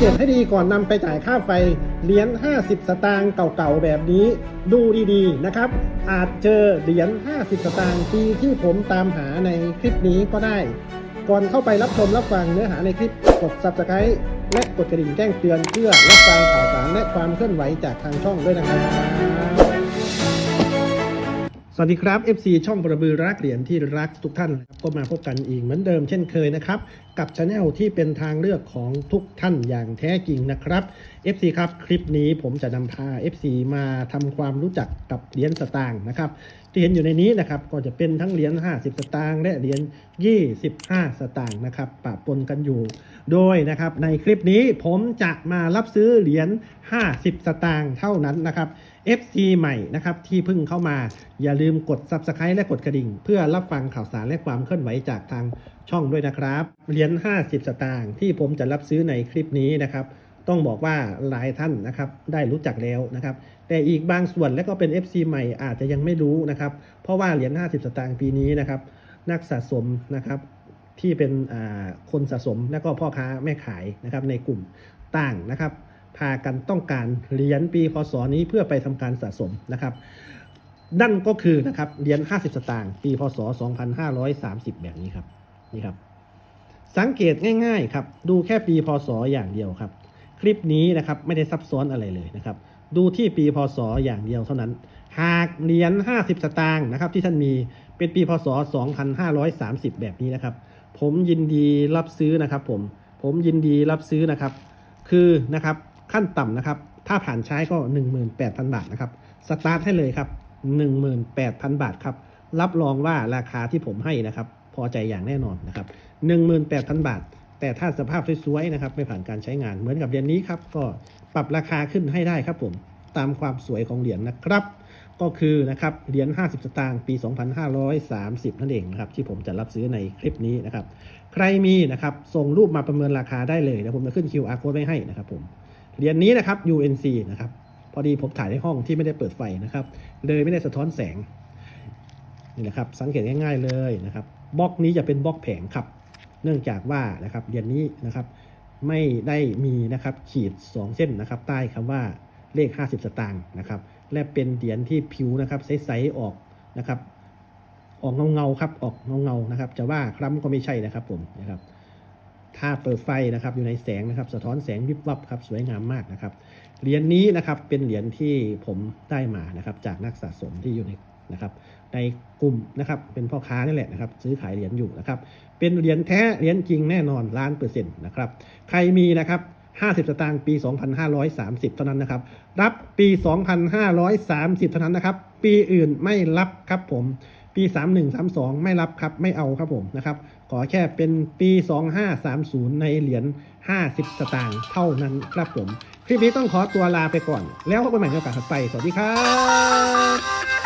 เก็บให้ดีก่อนนำไปจ่ายค่าไฟเหรียญ 50 สตางค์เก่าๆแบบนี้ ดูดีๆนะครับ อาจเจอเหรียญ 50 สตางค์ปีที่ผมตามหาในคลิปนี้ก็ได้ ก่อนเข้าไปรับชมรับฟังเนื้อหาในคลิปกด subscribe และกดกระดิ่งแจ้งเตือนเพื่อรับฟังข่าวสารและความเคลื่อนไหวจากทางช่องด้วยนะครับ สวัสดีครับ FC ช่องประบือรักเหรียญที่รักทุกท่านนะครับก็มาพบกันอีกเหมือนเดิมเช่นเคยนะครับ กับช anel ที่เป็นทางเลือกของทุกท่านอย่างแท้จริงนะครับ FC ครับ คลิปนี้ผมจะนำพา FC มาทำความรู้จักกับเหรียญสตางค์นะครับ ที่เห็นอยู่ในนี้นะครับ ก็จะเป็นทั้งเหรียญ 50 สตางค์และเหรียญ 25 สตางค์นะครับปะปนกันอยู่ โดยนะครับในคลิปนี้ผมจะมารับซื้อเหรียญ 50 สตางค์เท่านั้นนะครับ FC ใหม่นะครับที่เพิ่งเข้ามาอย่าลืมกด Subscribe และกดกระดิ่ง เพื่อรับฟังข่าวสารและความเคลื่อนไหวจากทางช่องด้วยนะครับเหรียญ 50 สตางค์ที่ผมจะรับซื้อในคลิปนี้นะครับ ต้องบอกว่าหลายท่านนะครับได้รู้จักแล้วนะครับ แต่อีกบางส่วนและก็เป็น FC ใหม่อาจจะยังไม่รู้นะครับ เพราะว่าเหรียญ 50 สตางค์ปีนี้นะครับ นักสะสมนะครับที่เป็นคนสะสมและก็พ่อค้าแม่ขายนะครับในกลุ่มต่างนะครับ พากันต้องการเหรียญปีพศนี้เพื่อไปทำการสะสมนะครับนั่นก็คือนะครับเหรียญ 50 สตางค์ปีพศ 2530 แบบนี้ครับนี่ครับ สังเกตง่าย ๆ ครับ ดูแค่ปีพศอย่างเดียวครับ คลิปนี้นะครับไม่ได้ซับซ้อนอะไรเลยนะครับ ดูที่ปีพศอย่างเดียวเท่านั้น หากเหรียญ50 สตางค์นะครับที่ท่านมีเป็นปีพศ 2530 แบบนี้นะครับ ผมยินดีรับซื้อนะครับ ผมผมยินดีรับซื้อนะครับ คือนะครับขั้นต่ำนะครับ ถ้าผ่านใช้ก็ 18,000 บาทนะครับสตาร์ทให้เลยครับ 18,000 บาทครับรับรองว่าราคาที่ผมให้นะครับ พอใจอย่างแน่นอนนะครับ 18,000 บาท แต่ถ้าสภาพสวยๆนะครับไม่ผ่านการใช้งานเหมือนกับเหรียญนี้ครับก็ปรับราคาขึ้นให้ได้ครับผมตามความสวยของเหรียญนะครับ ก็คือนะครับเหรียญ 50 สตางค์ปี 2530 นั่นเองนะครับที่ผมจะรับซื้อในคลิปนี้นะครับ ใครมีนะครับส่งรูปมาประเมินราคาได้เลยนะผมจะขึ้น QR code ไว้ให้นะครับผมเหรียญนี้นะครับ UNC นะครับพอดีผมถ่ายในห้องที่ไม่ได้เปิดไฟนะครับ เลยไม่ได้สะท้อนแสงนี่นะครับสังเกตง่ายๆเลยนะครับบล็อกนี้จะเป็นบล็อกแผงครับ นื่องจากว่านะครับเหรียญนี้นะครับไม่ได้มีนะครับขีด 2 เส้นนะครับใต้คำว่าเลข 50 สตางค์นะครับและเป็นเหรียญที่ผิวนะครับใสๆออกนะครับออกเงาเงาๆครับออกเงาเงาๆนะครับจะว่าคล้ำก็ไม่ใช่นะครับผมนะครับถ้าเปิดไฟนะครับอยู่ในแสงนะครับ สะท้อนแสงวิบวับครับสวยงามมากนะครับเหรียญนี้นะครับเป็นเหรียญที่ผมได้มานะครับจากนักสะสมที่อยู่ใน นะครับในกลุ่มนะครับเป็นพ่อค้านี่แหละนะครับซื้อขายเหรียญอยู่นะครับเป็นเหรียญแท้เหรียญจริงแน่นอนล้านเปอร์เซ็นต์นะครับใครมีนะครับ50 สตางค์ปี 2530 เท่านั้นนะครับ รับปี 2530 เท่านั้นนะครับ ปีอื่นไม่รับครับผม ปี 3132 ไม่รับครับ ไม่เอาครับผมนะครับ ขอแค่เป็นปี 2530 ในเหรียญ 50 สตางค์เท่านั้นครับผม คลิปนี้ต้องขอตัวลาไปก่อน แล้วพบกันใหม่ในโอกาสถัดไป สวัสดีครับ